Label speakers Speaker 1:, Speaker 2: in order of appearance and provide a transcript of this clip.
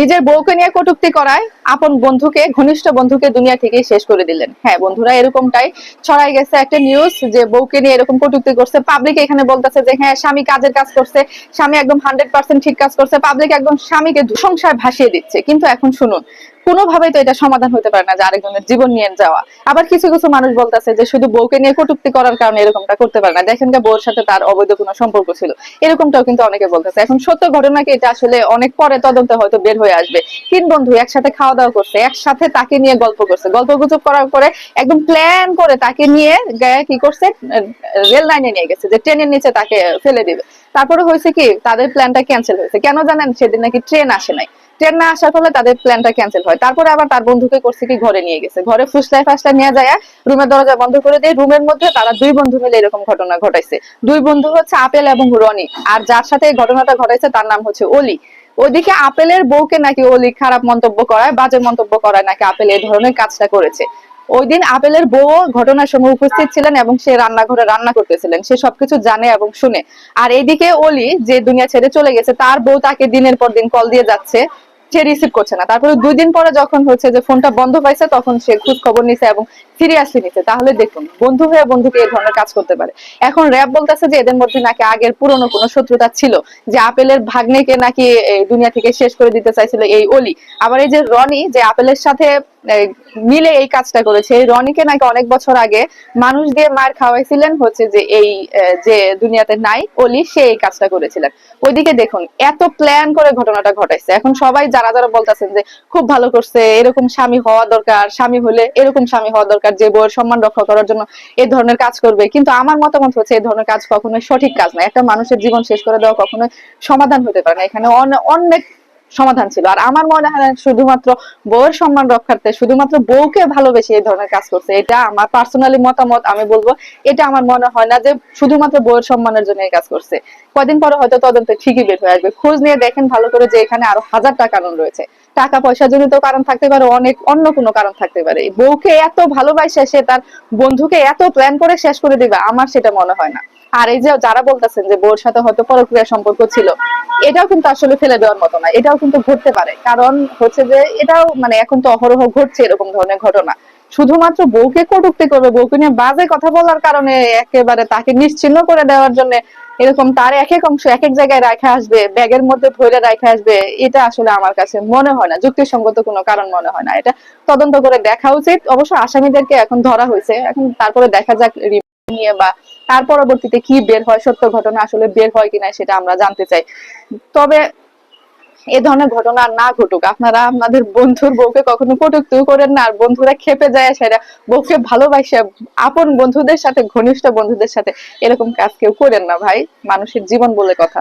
Speaker 1: নিজের বউকে নিয়ে কটুক্তি করায় আপন বন্ধুকে, ঘনিষ্ঠ বন্ধুকে দুনিয়া থেকেই শেষ করে দিলেন। হ্যাঁ বন্ধুরা, এরকমটাই ছড়াই গেছে একটা নিউজ যে বউকে নিয়ে এরকম কটুক্তি করছে। পাবলিক এখানে বলতেছে যে হ্যাঁ স্বামী কাজের কাজ করছে, স্বামী একদম হান্ড্রেড পার্সেন্ট ঠিক কাজ করছে পাবলিক একদম স্বামীকে দুঃসংসায় ভাসিয়ে দিচ্ছে। কিন্তু এখন শুনুন কোনোভাবেই তো এটা সমাধান হতে পারে না যে আরেকজনের জীবন নিয়ে যাওয়া। আবার কিছু কিছু মানুষ বলতেছে যে শুধু বউকে নিয়ে কটুক্তি করার কারণে এরকমটা করতে পারে না। দেখেন যে বউর সাথে তার অবৈধ কোনো সম্পর্ক ছিল। এরকমটাও কিন্তু অনেকে বলতেছে। এখন সত্য ঘটনাকে এটা আসলে অনেক পরে তদন্ত হয়তো বের হয়ে আসবে। তিন বন্ধু একসাথে খাওয়া দাওয়া করছে, একসাথে তাকে নিয়ে গল্প করছে। গল্প গুজব করার পরে একদম প্ল্যান করে তাকে নিয়ে কি করছে? রেল লাইনে নিয়ে গেছে যে ট্রেনের নিচে তাকে ফেলে দিবে। তারপরে হয়েছে কি, তাদের প্ল্যানটা ক্যান্সেল হয়েছে। কেন জানেন? সেদিন নাকি ট্রেন আসে নাই। ট্রেন না আসার ফলে তাদের প্ল্যানটা ক্যান্সেল হয়। তারপরে আবার তার বন্ধুকে করছে কি, ঘরে নিয়ে গেছে। ঘরে ফুসলাই ফাসলাই নিয়ে যায় রুমের দরজা বন্ধ করে দিয়ে রুমের মধ্যে তারা দুই বন্ধু মিলে এরকম ঘটনা ঘটাইছে। দুই বন্ধু হচ্ছে আপেল এবং রনি। আর যার সাথে এই ঘটনাটা ঘটাইছে, তার নাম হচ্ছে অলি। ওইদিকে আপেলের বউকে নাকি অলি খারাপ মন্তব্য করায়, বাজে মন্তব্য করায় নাকি আপেল এই ধরনের কাজটা করেছে। ওই দিন আপেলের বউ ঘটনার সময় উপস্থিত ছিলেন এবং সে রান্নাঘরে রান্না করতেছিলেন। সে সবকিছু জানে এবং শুনে। আর এইদিকে অলি যে দুনিয়া ছেড়ে চলে গেছে, তার বউ তাকে দিনের পর দিন কল দিয়ে যাচ্ছে, সে রিসিভ করছে না। তারপরে দুই দিন পরে যখন হচ্ছে যে ফোনটা বন্ধ পাইছে, তখন সে খোঁজ খবর নিছে এবং সিরিয়াসলি নিছে। তাহলে দেখুন, বন্ধু হয়ে বন্ধুকে এই ধরনের কাজ করতে পারে। এখন র্যাব বলতেছে যে এদের মধ্যে নাকি আগের পুরনো কোনো শত্রুতা ছিল, যে আপেলের ভাগ্নেকে নাকি দুনিয়া থেকে শেষ করে দিতে চাইছিল এই অলি। আবার এই যে রনি, যে আপেলের সাথে মিলে এই কাজটা করেছে। রনিকে নাকি অনেক বছর আগে মানুষ দিয়ে মার খাওয়াইছিলেন হচ্ছে যে এই যে দুনিয়াতে নাই, অলি, সে এই কাজটা করেছিলেন। ওইদিকে দেখুন, এত প্ল্যান করে ঘটনাটা ঘটাইছে। এখন সবাই যারা যারা বলতেছেন যে খুব ভালো করছে, এরকম স্বামী হওয়া দরকার, স্বামী হলে এরকম স্বামী হওয়া দরকার, যে বউয়ের সম্মান রক্ষা করার জন্য এই ধরনের কাজ করবে। কিন্তু আমার মতামত হচ্ছে এই ধরনের কাজ কখনোই সঠিক কাজ না। একটা মানুষের জীবন শেষ করে দেওয়া কখনোই সমাধান হতে পারে না। এখানে অনে- অনেক সমাধান ছিল। আর আমার মনে হয় শুধুমাত্র বউয়ের সম্মান রক্ষার্থে শুধুমাত্র বউকে ভালোবেসে এই ধরনের কাজ করছে। এটা আমার পার্সোনালি মতামত, আমি বলব, এটা আমার মনে হয় না যে শুধুমাত্র বউয়ের সম্মানের জন্য এই কাজ করছে। কদিন পরে হয়তো তদন্ত ঠিকই বের হয়ে আসবে। খোঁজ নিয়ে দেখেন ভালো করে যে এখানে আরও হাজারটা কারণ রয়েছে। টাকা পয়সা জনিত কারণ থাকতে পারে, অনেক অন্য কোনো কারণ থাকতে পারে। বউকে এত ভালোবাসে, সে তার বন্ধুকে এত প্ল্যান করে শেষ করে দিবে, আমার সেটা মনে হয় না। আর এই যে যারা বলতেছেন যে বউর সাথে হয়তো পরক্রিয়া সম্পর্ক ছিল এটাও কিন্তু আসলে ফেলে দেওয়ার মতো না, এটাও কিন্তু ঘটতে পারে। কারণ হচ্ছে যে এটাও মানে এখন তো অহরহ ঘটছে এরকম ধরনের ঘটনা। শুধুমাত্র বউকে কটুক্তি করবে, বউকে নিয়ে বাজে কথা বলার কারণে একেবারে তাকে নিশ্চিহ্ন করে দেওয়ার জন্য এরকম তার এক এক অংশ এক এক জায়গায় রাখা আসবে, ব্যাগের মধ্যে ভরে রাখা আসবে, এটা আসলে আমার কাছে মনে হয় না, যুক্তিসঙ্গত কোনো কারণ মনে হয় না। এটা তদন্ত করে দেখা উচিত। অবশ্য আসামিদেরকে এখন ধরা হয়েছে। এখন তারপরে দেখা যাক নিয়ে বা তার পরবর্তীতে কি বের হয়, সত্য ঘটনা আসলে বের হয় কিনা সেটা আমরা জানতে চাই। তবে এ ধরনের ঘটনা না ঘটুক। আপনারা আপনাদের বন্ধুর বউকে কখনো কটুক্তি করেন না, আর বন্ধুরা খেপে যায় সেটা বউকে ভালোবাসে, আপন বন্ধুদের সাথে, ঘনিষ্ঠ বন্ধুদের সাথে এরকম কাজ কেউ করেন না ভাই। মানুষের জীবন বলে কথা।